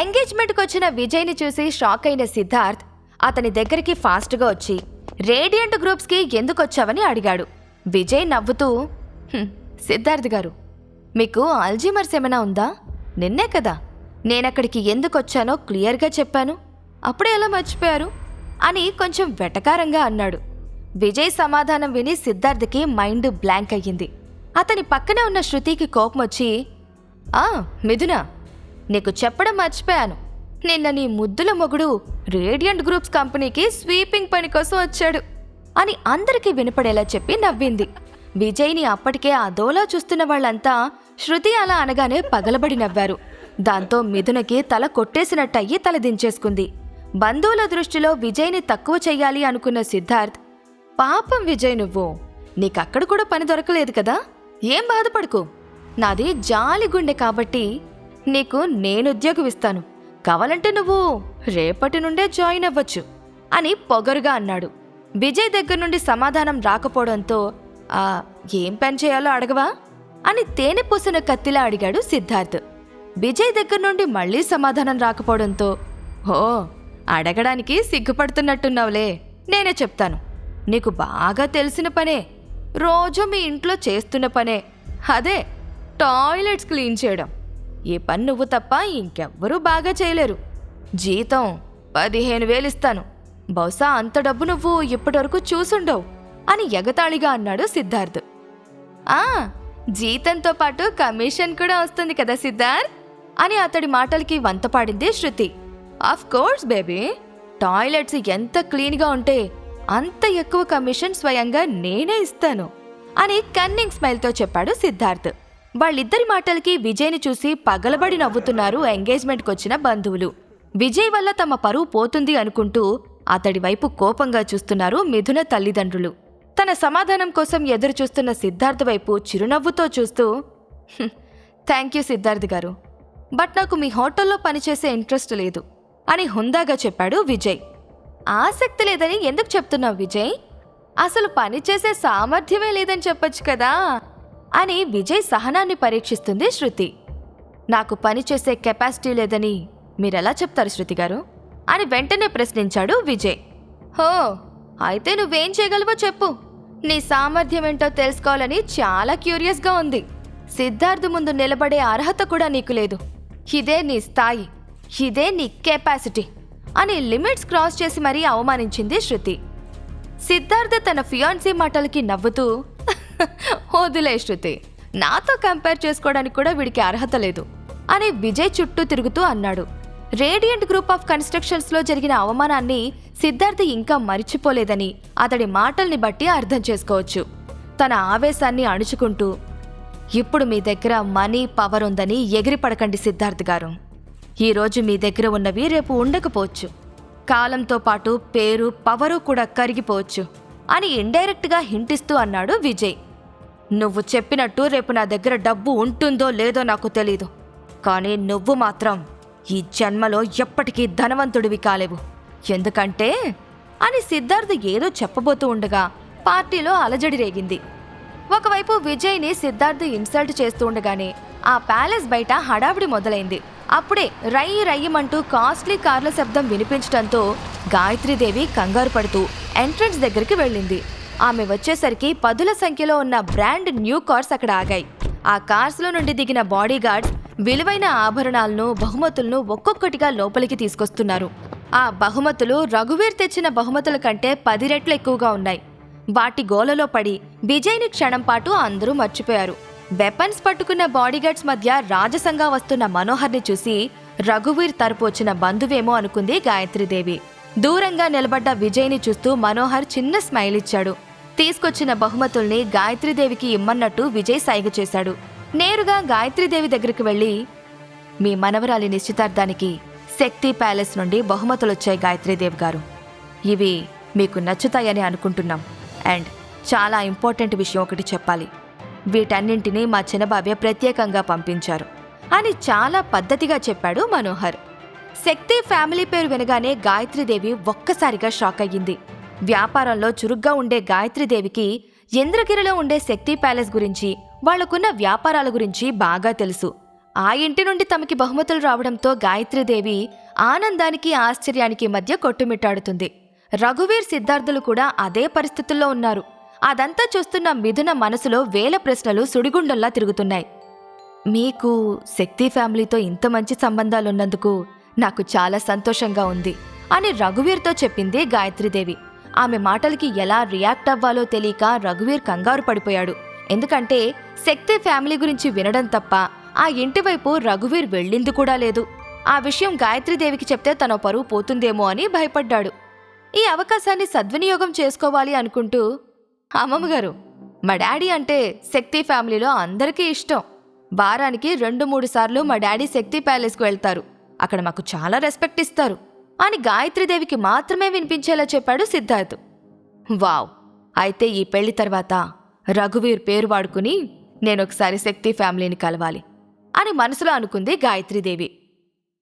ఎంగేజ్మెంట్కి వచ్చిన విజయ్ని చూసి షాక్ అయిన సిద్ధార్థ్ అతని దగ్గరికి ఫాస్ట్గా వచ్చి రేడియంట్ గ్రూప్స్కి ఎందుకు వచ్చావని అడిగాడు. విజయ్ నవ్వుతూ సిద్ధార్థ్ గారు మీకు అల్జీమర్స్ ఏమైనా ఉందా? నిన్నే కదా నేనక్కడికి ఎందుకు వచ్చానో క్లియర్గా చెప్పాను. అప్పుడే ఎలా మర్చిపోయారు? అని కొంచెం వెటకారంగా అన్నాడు. విజయ్ సమాధానం విని సిద్ధార్థ్కి మైండ్ బ్లాంక్ అయ్యింది. అతని పక్కనే ఉన్న శృతికి కోపం వచ్చి ఆ మిథున నీకు చెప్పడం మర్చిపోయాను. నిన్న నీ ముద్దుల మొగుడు రేడియంట్ గ్రూప్స్ కంపెనీకి స్వీపింగ్ పని కోసం వచ్చాడు అని అందరికీ వినపడేలా చెప్పి నవ్వింది. విజయ్ని అప్పటికే అదోలా చూస్తున్న వాళ్ళంతా శృతి అలా అనగానే పగలబడి నవ్వారు. దాంతో మిథునకి తల కొట్టేసినట్టయి తల దించేసుకుంది. బంధువుల దృష్టిలో విజయ్ని తక్కువ చెయ్యాలి అనుకున్న సిద్ధార్థ్ పాపం విజయ్ నువ్వు. నీకక్కడ కూడా పని దొరకలేదు కదా? ఏం బాధపడకు. నాది జాలి గుండె కాబట్టి నీకు నేను ఉద్యోగం ఇస్తాను కావాలంటే నువ్వు రేపటి నుండే జాయిన్ అవ్వచ్చు అని పొగరుగా అన్నాడు. విజయ్ దగ్గర నుండి సమాధానం రాకపోవడంతో ఆ ఏం పని చేయాలో అడగవా? అని తేనె పూసిన కత్తిలా అడిగాడు సిద్ధార్థ్. విజయ్ దగ్గర నుండి మళ్ళీ సమాధానం రాకపోవడంతో హో అడగడానికి సిగ్గుపడుతున్నట్టున్నావులే నేనే చెప్తాను. నీకు బాగా తెలిసిన పనే రోజు మీ ఇంట్లో చేస్తున్న పనే అదే టాయిలెట్స్ క్లీన్ చేయడం. ఈ పని నువ్వు తప్ప ఇంకెవ్వరూ బాగా చేయలేరు. జీతం పదిహేను వేలు ఇస్తాను. బహుశా అంత డబ్బు నువ్వు ఇప్పటివరకు చూసుండవు అని ఎగతాళిగా అన్నాడు సిద్ధార్థ్. ఆ జీతంతో పాటు కమిషన్ కూడా వస్తుంది కదా సిద్ధార్థ్? అని అతడి మాటలకి వంతపాడింది Shruti. Of course baby toilets ఎంత క్లీన్గా ఉంటే అంత ఎక్కువ కమిషన్ స్వయంగా నేనే ఇస్తాను అని కన్నింగ్ స్మైల్తో చెప్పాడు సిద్ధార్థ్. వాళ్ళిద్దరి మాటలకి విజయ్ని చూసి పగలబడి నవ్వుతున్నారు ఎంగేజ్మెంట్కి వచ్చిన బంధువులు. విజయ్ వల్ల తమ పరువు పోతుంది అనుకుంటూ అతడి వైపు కోపంగా చూస్తున్నారు మిథున తల్లిదండ్రులు. తన సమాధానం కోసం ఎదురు చూస్తున్న సిద్ధార్థ్ వైపు చిరునవ్వుతో చూస్తూ థ్యాంక్ యూ సిద్ధార్థ్ గారు. బట్ నాకు మీ హోటల్లో పనిచేసే ఇంట్రెస్ట్ లేదు అని హుందాగా చెప్పాడు విజయ్. ఆసక్తి లేదని ఎందుకు చెప్తున్నావు విజయ్? అసలు పనిచేసే సామర్థ్యమే లేదని చెప్పొచ్చు కదా. అని విజయ్ సహనాన్ని పరీక్షిస్తుంది శృతి. నాకు పనిచేసే కెపాసిటీ లేదని మీరెలా చెప్తారు శృతి గారు? అని వెంటనే ప్రశ్నించాడు విజయ్. హో అయితే నువ్వేం చేయగలవో చెప్పు. నీ సామర్థ్యం ఏంటో తెలుసుకోవాలని చాలా క్యూరియస్గా ఉంది. సిద్ధార్థ్ ముందు నిలబడే అర్హత కూడా నీకు లేదు. ఇదే నీ స్థాయి. ఇదే నీ కెపాసిటీ. అని లిమిట్స్ క్రాస్ చేసి మరీ అవమానించింది శృతి. సిద్ధార్థ తన ఫియాన్సీ మాటలకి నవ్వుతూ వదిలే శృతి. నాతో కంపేర్ చేసుకోవడానికి కూడా వీడికి అర్హత లేదు. అని విజయ్ చుట్టూ తిరుగుతూ అన్నాడు. రేడియంట్ గ్రూప్ ఆఫ్ కన్స్ట్రక్షన్స్లో జరిగిన అవమానాన్ని సిద్ధార్థ్ ఇంకా మరిచిపోలేదని అతడి మాటల్ని బట్టి అర్థం చేసుకోవచ్చు. తన ఆవేశాన్ని అణుచుకుంటూ ఇప్పుడు మీ దగ్గర మనీ పవర్ ఉందని ఎగిరిపడకండి సిద్ధార్థ్ గారు. ఈరోజు మీ దగ్గర ఉన్నవి రేపు ఉండకపోవచ్చు. కాలంతో పాటు పేరు పవరు కూడా కరిగిపోవచ్చు అని ఇండైరెక్ట్గా హింటిస్తూ అన్నాడు విజయ్. నువ్వు చెప్పినట్టు రేపు నా దగ్గర డబ్బు ఉంటుందో లేదో నాకు తెలీదు. కానీ నువ్వు మాత్రం ఈ జన్మలో ఎప్పటికీ ధనవంతుడివి కాలేవు. ఎందుకంటే అని సిద్ధార్థ్ ఏదో చెప్పబోతూ ఉండగా పార్టీలో అలజడి రేగింది. ఒకవైపు విజయ్ని సిద్ధార్థ్ ఇన్సల్ట్ చేస్తూ ఉండగానే ఆ ప్యాలెస్ బయట హడావిడి మొదలైంది. అప్పుడే రయ్యి రయ్యమంటూ కాస్ట్లీ కార్ల శబ్దం వినిపించడంతో గాయత్రీదేవి కంగారు పడుతూ ఎంట్రన్స్ దగ్గరికి వెళ్ళింది. ఆమె వచ్చేసరికి పదుల సంఖ్యలో ఉన్న బ్రాండ్ న్యూ కార్స్ అక్కడ ఆగాయి. ఆ కార్స్లో నుండి దిగిన బాడీగార్డ్స్ విలువైన ఆభరణాలను బహుమతులను ఒక్కొక్కటిగా లోపలికి తీసుకొస్తున్నారు. ఆ బహుమతులు రఘువీర్ తెచ్చిన బహుమతుల కంటే పది రెట్లు ఎక్కువగా ఉన్నాయి. వాటి గోలలో పడి విజయ్ని క్షణం పాటు అందరూ మర్చిపోయారు. వెపన్స్ పట్టుకున్న బాడీగార్డ్స్ మధ్య రాజసంగా వస్తున్న మనోహర్ని చూసి రఘువీర్ తరపు వచ్చిన బంధువేమో అనుకుంది గాయత్రీదేవి. దూరంగా నిలబడ్డ విజయ్ని చూస్తూ మనోహర్ చిన్న స్మైల్ ఇచ్చాడు తీసుకొచ్చిన బహుమతుల్ని గాయత్రీదేవికి ఇమ్మన్నట్టు విజయ్ సైగ చేశాడు. నేరుగా గాయత్రీదేవి దగ్గరికి వెళ్ళి మీ మనవరాలి నిశ్చితార్థానికి శక్తి ప్యాలెస్ నుండి బహుమతులొచ్చాయి గాయత్రీదేవి గారు. ఇవి మీకు నచ్చుతాయని అనుకుంటున్నాం. అండ్ చాలా ఇంపార్టెంట్ విషయం ఒకటి చెప్పాలి. వీటన్నింటినీ మా చిన్నబాబే ప్రత్యేకంగా పంపించారు. అని చాలా పద్ధతిగా చెప్పాడు మనోహర్. శక్తి ఫ్యామిలీ పేరు వినగానే గాయత్రీదేవి ఒక్కసారిగా షాక్ అయ్యింది. వ్యాపారంలో చురుగ్గా ఉండే గాయత్రీదేవికి ఇంద్రగిరిలో ఉండే శక్తి ప్యాలెస్ గురించి వాళ్ళకున్న వ్యాపారాల గురించి బాగా తెలుసు. ఆ ఇంటి నుండి తమకి బహుమతులు రావడంతో గాయత్రీదేవి ఆనందానికి ఆశ్చర్యానికి మధ్య కొట్టుమిట్టాడుతుంది. రఘువీర్ సిద్ధార్థులు కూడా అదే పరిస్థితుల్లో ఉన్నారు. అదంతా చూస్తున్న మిథున మనసులో వేల ప్రశ్నలు సుడిగుండంలా తిరుగుతున్నాయి. మీకు శక్తి ఫ్యామిలీతో ఇంత మంచి సంబంధాలున్నందుకు నాకు చాలా సంతోషంగా ఉంది అని రఘువీర్తో చెప్పింది గాయత్రీదేవి. ఆమె మాటలకి ఎలా రియాక్ట్ అవ్వాలో తెలియక రఘువీర్ కంగారు పడిపోయాడు. ఎందుకంటే శక్తి ఫ్యామిలీ గురించి వినడం తప్ప ఆ ఇంటి వైపు రఘువీర్ వెళ్ళింది కూడా లేదు. ఆ విషయం గాయత్రీదేవికి చెప్తే తన పరువు పోతుందేమో అని భయపడ్డాడు. ఈ అవకాశాన్ని సద్వినియోగం చేసుకోవాలి అనుకుంటూ అమ్మమ్మగారు మా డాడీ అంటే శక్తి ఫ్యామిలీలో అందరికీ ఇష్టం. వారానికి రెండు మూడు సార్లు మా డాడీ శక్తి ప్యాలెస్కు వెళ్తారు. అక్కడ మాకు చాలా రెస్పెక్ట్ ఇస్తారు. అని గాయత్రీదేవికి మాత్రమే వినిపించేలా చెప్పాడు సిద్ధార్థ్. వావ్! అయితే ఈ పెళ్ళి తర్వాత రఘువీర్ పేరు వాడుకుని నేనొకసారి శక్తి ఫ్యామిలీని కలవాలి అని మనసులో అనుకుంది గాయత్రీదేవి.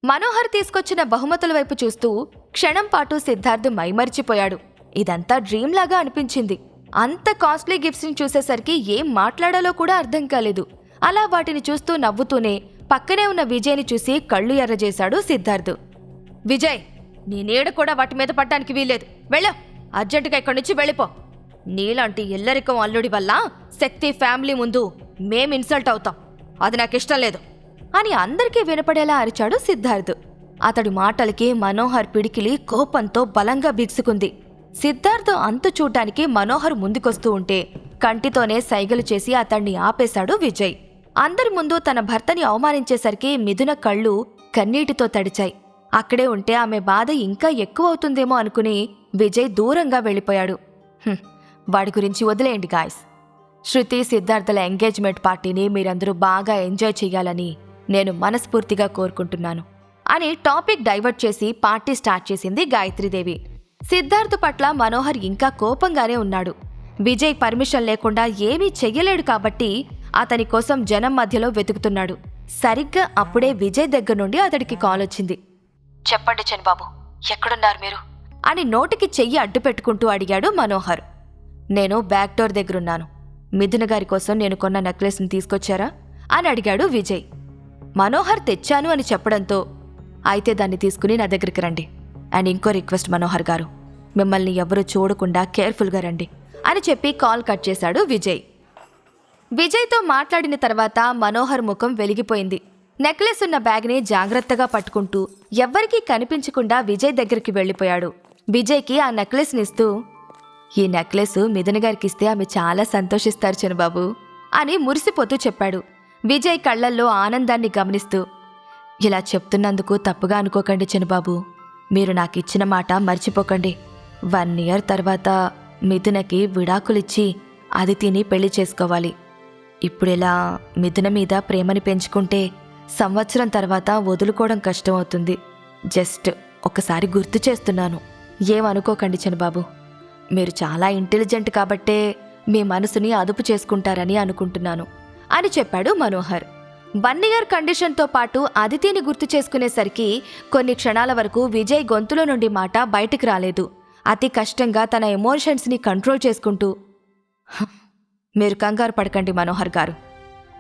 మనోహర్ తీసుకొచ్చిన బహుమతుల వైపు చూస్తూ క్షణం పాటు సిద్ధార్థ్ మైమరిచిపోయాడు. ఇదంతా డ్రీమ్ లాగా అనిపించింది. అంత కాస్ట్లీ గిఫ్ట్స్ని చూసేసరికి ఏం మాట్లాడాలో కూడా అర్థం కాలేదు. అలా వాటిని చూస్తూ నవ్వుతూనే పక్కనే ఉన్న విజయ్ని చూసి కళ్ళు ఎర్రజేశాడు సిద్ధార్థ్. విజయ్! నీ నీడ కూడా వాటి మీద పడ్డానికి వీల్లేదు. వెళ్ళు. అర్జెంటుగా ఇక్కడి నుంచి వెళ్ళిపో. నీలాంటి ఎల్లరికం అల్లుడి వల్ల శక్తి ఫ్యామిలీ ముందు మేం ఇన్సల్ట్ అవుతాం. అది నాకు ఇష్టం లేదు. అని అందరికీ వినపడేలా అరిచాడు సిద్ధార్థ్. అతడి మాటలకి మనోహర్ పిడికిలి కోపంతో బలంగా బిగుసుకుంది. సిద్ధార్థ్ అంతు చూడటానికి మనోహర్ ముందుకొస్తూ ఉంటే కంటితోనే సైగలు చేసి అతన్ని ఆపేశాడు విజయ్. అందరి ముందు తన భర్తని అవమానించేసరికి మిథున కళ్ళు కన్నీటితో తడిచాయి. అక్కడే ఉంటే ఆమె బాధ ఇంకా ఎక్కువ అవుతుందేమో అనుకుని విజయ్ దూరంగా వెళ్ళిపోయాడు. వాడి గురించి వదిలేయండి గాయస్. శృతి సిద్ధార్థల ఎంగేజ్మెంట్ పార్టీని మీరందరూ బాగా ఎంజాయ్ చేయాలని నేను మనస్ఫూర్తిగా కోరుకుంటున్నాను అని టాపిక్ డైవర్ట్ చేసి పార్టీ స్టార్ట్ చేసింది గాయత్రీదేవి. సిద్ధార్థ్ పట్ల మనోహర్ ఇంకా కోపంగానే ఉన్నాడు. విజయ్ పర్మిషన్ లేకుండా ఏమీ చెయ్యలేడు కాబట్టి అతని కోసం జనం మధ్యలో వెతుకుతున్నాడు. సరిగ్గా అప్పుడే విజయ్ దగ్గర నుండి అతడికి కాల్ వచ్చింది. చెప్పండి చనిబాబు ఎక్కడున్నారు మీరు? అని నోటికి చెయ్యి అడ్డు పెట్టుకుంటూ అడిగాడు మనోహర్. నేను బ్యాక్ డోర్ దగ్గరున్నాను. మిథున గారి కోసం నేను కొన్న నెక్లెస్ని తీసుకొచ్చారా? అని అడిగాడు విజయ్. మనోహర్ తెచ్చాను అని చెప్పడంతో అయితే దాన్ని తీసుకుని నా దగ్గరికి రండి అండ్ ఇంకో రిక్వెస్ట్ మనోహర్ గారు. మిమ్మల్ని ఎవరూ చూడకుండా కేర్ఫుల్గా రండి అని చెప్పి కాల్ కట్ చేశాడు విజయ్. విజయ్తో మాట్లాడిన తర్వాత మనోహర్ ముఖం వెలిగిపోయింది. నెక్లెస్ ఉన్న బ్యాగ్ని జాగ్రత్తగా పట్టుకుంటూ ఎవ్వరికీ కనిపించకుండా విజయ్ దగ్గరికి వెళ్ళిపోయాడు. విజయ్కి ఆ నెక్లెస్నిస్తూ ఈ నెక్లెస్ మిథున గారికిస్తే ఆమె చాలా సంతోషిస్తారు చనుబాబు అని మురిసిపోతూ చెప్పాడు. విజయ్ కళ్ళల్లో ఆనందాన్ని గమనిస్తూ ఇలా చెప్తున్నందుకు తప్పుగా అనుకోకండి చనుబాబు మీరు నాకు ఇచ్చిన మాట మర్చిపోకండి. వన్ ఇయర్ తర్వాత మిథునకి విడాకులిచ్చి అది తిని పెళ్ళి చేసుకోవాలి. ఇప్పుడిలా మిథున మీద ప్రేమని పెంచుకుంటే సంవత్సరం తర్వాత వదులుకోవడం కష్టం అవుతుంది జస్ట్ ఒకసారి గుర్తు చేస్తున్నాను. ఏమనుకోకండి చనుబాబు మీరు చాలా ఇంటెలిజెంట్ కాబట్టే మీ మనసుని అదుపు చేసుకుంటారని అనుకుంటున్నాను. అని చెప్పాడు మనోహర్. వన్ ఇయర్ కండిషన్తో పాటు అదితిని గుర్తు చేసుకునేసరికి కొన్ని క్షణాల వరకు విజయ్ గొంతులో నుండి మాట బయటకు రాలేదు. అతి కష్టంగా తన ఎమోషన్స్ని కంట్రోల్ చేసుకుంటూ మీరు కంగారు పడకండి మనోహర్ గారు.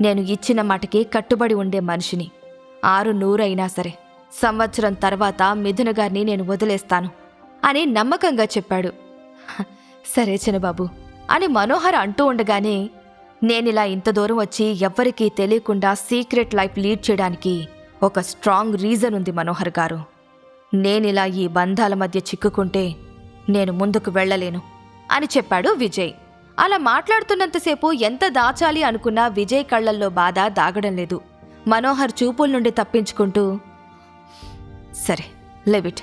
నేను ఇచ్చిన మాటకి కట్టుబడి ఉండే మనిషిని. ఆరు నూరైనా సరే సంవత్సరం తర్వాత మిథున గారిని నేను వదిలేస్తాను అని నమ్మకంగా చెప్పాడు. సరే చిన్నబాబు అని మనోహర్ అంటూ ఉండగానే నేనిలా ఇంత దూరం వచ్చి ఎవ్వరికీ తెలియకుండా సీక్రెట్ లైఫ్ లీడ్ చేయడానికి ఒక స్ట్రాంగ్ రీజన్ ఉంది మనోహర్ గారు. నేనిలా ఈ బంధాల మధ్య చిక్కుకుంటే నేను ముందుకు వెళ్ళలేను అని చెప్పాడు విజయ్. అలా మాట్లాడుతున్నంతసేపు ఎంత దాచాలి అనుకున్నా విజయ్ కళ్ళల్లో బాధ దాగడం లేదు. మనోహర్ చూపుల నుండి తప్పించుకుంటూ సరే లెవిట్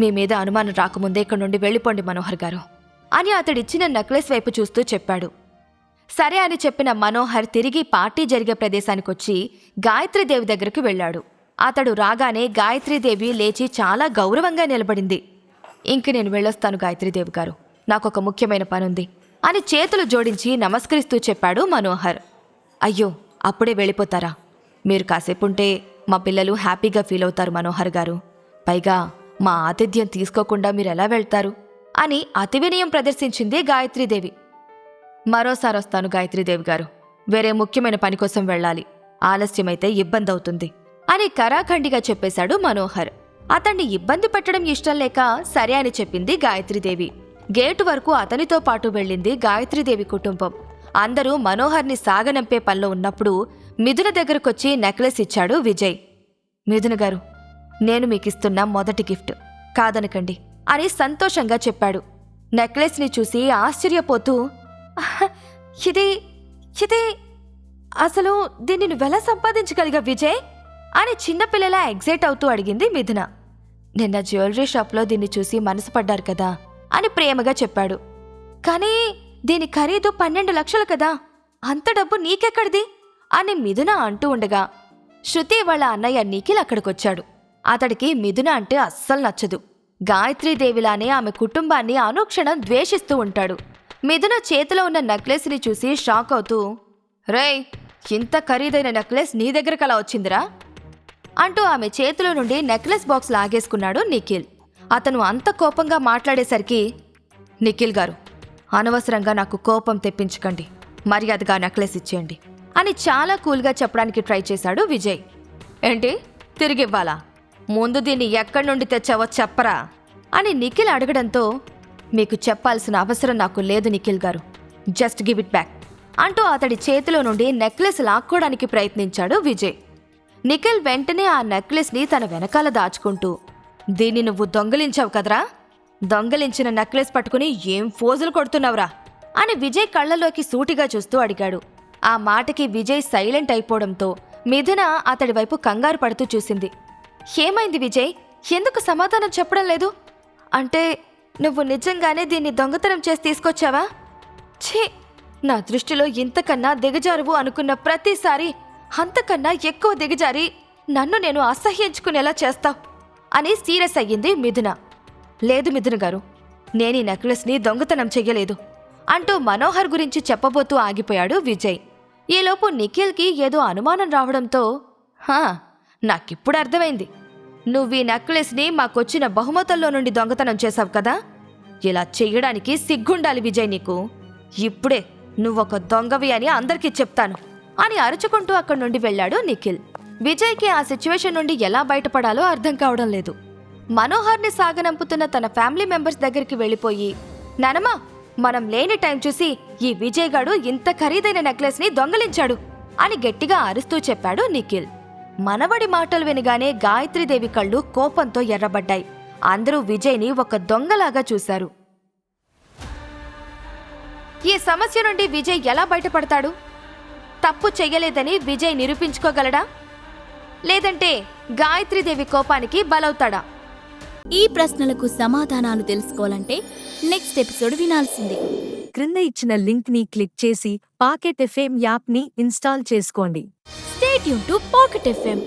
మీ మీద అనుమానం రాకముందే ఇక్కడి నుండి వెళ్ళిపోండి మనోహర్ గారు అని అతడిచ్చిన నెక్లెస్ వైపు చూస్తూ చెప్పాడు. సరే అని చెప్పిన మనోహర్ తిరిగి పార్టీ జరిగే ప్రదేశానికొచ్చి గాయత్రీదేవి దగ్గరికి వెళ్ళాడు. అతడు రాగానే గాయత్రీదేవి లేచి చాలా గౌరవంగా నిలబడింది. ఇంక నేను వెళ్ళొస్తాను గాయత్రీదేవి గారు. నాకొక ముఖ్యమైన పనుంది. అని చేతులు జోడించి నమస్కరిస్తూ చెప్పాడు మనోహర్. అయ్యో అప్పుడే వెళ్ళిపోతారా? మీరు కాసేపుంటే మా పిల్లలు హ్యాపీగా ఫీల్ అవుతారు మనోహర్ గారు. పైగా మా ఆతిథ్యం తీసుకోకుండా మీరు ఎలా వెళ్తారు? అని అతి వినయం ప్రదర్శించింది గాయత్రీదేవి. మరోసారి వస్తాను గాయత్రీదేవి గారు. వేరే ముఖ్యమైన పని కోసం వెళ్ళాలి. ఆలస్యమైతే ఇబ్బంది అవుతుంది అని కరాఖండిగా చెప్పేశాడు మనోహర్. అతన్ని ఇబ్బంది పెట్టడం ఇష్టం లేక సరే అని చెప్పింది గాయత్రీదేవి. గేటు వరకు అతనితో పాటు వెళ్ళింది గాయత్రీదేవి కుటుంబం. అందరూ మనోహర్ని సాగనంపే పనిలో ఉన్నప్పుడు మిథున దగ్గరకొచ్చి నెక్లెస్ ఇచ్చాడు విజయ్. మిథున గారు నేను మీకిస్తున్న మొదటి గిఫ్ట్. కాదనకండి అని సంతోషంగా చెప్పాడు. నెక్లెస్ని చూసి ఆశ్చర్యపోతూ ఇది ఇది అసలు దీన్ని నువ్వెలా సంపాదించగలిగా విజయ్? అని చిన్నపిల్లలా ఎగ్జైట్ అవుతూ అడిగింది మిథున. నిన్న జ్యువెలరీ షాప్లో దీన్ని చూసి మనసు పడ్డారు కదా అని ప్రేమగా చెప్పాడు. కానీ దీని ఖరీదు పన్నెండు లక్షలు కదా అంత డబ్బు నీకెక్కడిది? అని మిథున అంటూ ఉండగా శృతి వాళ్ళ అన్నయ్య నిఖిల్ అక్కడికొచ్చాడు. అతడికి మిథున అంటే అస్సలు నచ్చదు. గాయత్రీదేవిలానే ఆమె కుటుంబాన్ని అనుక్షణం ద్వేషిస్తూ ఉంటాడు. మిథున చేతిలో ఉన్న నెక్లెస్ని చూసి షాక్ అవుతూ రేయ్ ఇంత ఖరీదైన నెక్లెస్ నీ దగ్గరకు అలా వచ్చిందిరా? అంటూ ఆమె చేతిలో నుండి నెక్లెస్ బాక్స్ లాగేసుకున్నాడు నిఖిల్. అతను అంత కోపంగా మాట్లాడేసరికి నిఖిల్ గారు అనవసరంగా నాకు కోపం తెప్పించకండి మర్యాదగా నెక్లెస్ ఇచ్చేయండి అని చాలా కూల్గా చెప్పడానికి ట్రై చేశాడు విజయ్. ఏంటి? తిరిగివ్వాలా? ముందు దీన్ని ఎక్కడి నుండి తెచ్చావో చెప్పరా? అని నిఖిల్ అడగడంతో మీకు చెప్పాల్సిన అవసరం నాకు లేదు నిఖిల్ గారు జస్ట్ గివ్ ఇట్ బ్యాక్ అంటూ అతడి చేతిలో నుండి నెక్లెస్ లాక్కోవడానికి ప్రయత్నించాడు విజయ్. నిఖిల్ వెంటనే ఆ నెక్లెస్ని తన వెనకాల దాచుకుంటూ దీన్ని నువ్వు దొంగిలించావు కదరా? దొంగలించిన నెక్లెస్ పట్టుకుని ఏం ఫోజులు కొడుతున్నావురా? అని విజయ్ కళ్ళలోకి సూటిగా చూస్తూ అడిగాడు. ఆ మాటకి విజయ్ సైలెంట్ అయిపోవడంతో మిథున అతడి వైపు కంగారు పడుతూ చూసింది. ఏమైంది విజయ్? ఎందుకు సమాధానం చెప్పడం లేదు? అంటే నువ్వు నిజంగానే దీన్ని దొంగతనం చేసి తీసుకొచ్చావా? ఛీ! నా దృష్టిలో ఇంతకన్నా దిగజారువు అనుకున్న ప్రతిసారి అంతకన్నా ఎక్కువ దిగజారి నన్ను నేను అసహ్యించుకునేలా చేస్తావు. అని సీరియస్ అయ్యింది మిథున. లేదు మిథున గారు నేను ఈ నెక్లెస్ని దొంగతనం చెయ్యలేదు అంటూ మనోహర్ గురించి చెప్పబోతూ ఆగిపోయాడు విజయ్. ఈలోపు నిఖిల్కి ఏదో అనుమానం రావడంతో హా నాకిప్పుడు అర్థమైంది. నువ్వు ఈ నెక్లెస్ని మాకొచ్చిన బహుమతుల్లో నుండి దొంగతనం చేశావు కదా? ఇలా చెయ్యడానికి సిగ్గుండాలి విజయ్ నీకు. ఇప్పుడే నువ్వొక దొంగవి అని అందరికీ చెప్తాను అని అరుచుకుంటూ అక్కడి నుండి వెళ్ళాడు నిఖిల్. విజయ్కి ఆ సిచ్యువేషన్ నుండి ఎలా బయటపడాలో అర్థం కావడం లేదు. మనోహర్ని సాగనంపుతున్న తన ఫ్యామిలీ మెంబర్స్ దగ్గరికి వెళ్ళిపోయి నానమ్మా మనం లేని టైం చూసి ఈ విజయ్ గాడు ఇంత ఖరీదైన నెక్లెస్ని దొంగలించాడు అని గట్టిగా అరుస్తూ చెప్పాడు నిఖిల్. మనవడి మాటలు వినగానే గాయత్రీదేవి కళ్ళు కోపంతో ఎర్రబడ్డాయి. అందరూ విజయ్ని ఒక దొంగలాగా చూశారు. ఈ సమస్య నుండి విజయ్ ఎలా బయటపడతాడు? తప్పు చెయ్యలేదని విజయ్ నిరూపించుకోగలడా? లేదంటే గాయత్రీదేవి కోపానికి బలవుతాడా? ఈ ప్రశ్నలకు సమాధానాలు తెలుసుకోవాలంటే నెక్స్ట్ ఎపిసోడ్ వినాల్సిందే. క్రింద ఇచ్చిన లింక్ని క్లిక్ చేసి పాకెట్ ఎఫ్ఎం యాప్ని ఇన్స్టాల్ చేసుకోండి. స్టేట్ యూన్ టు పాకెట్ ఎఫ్ఎం.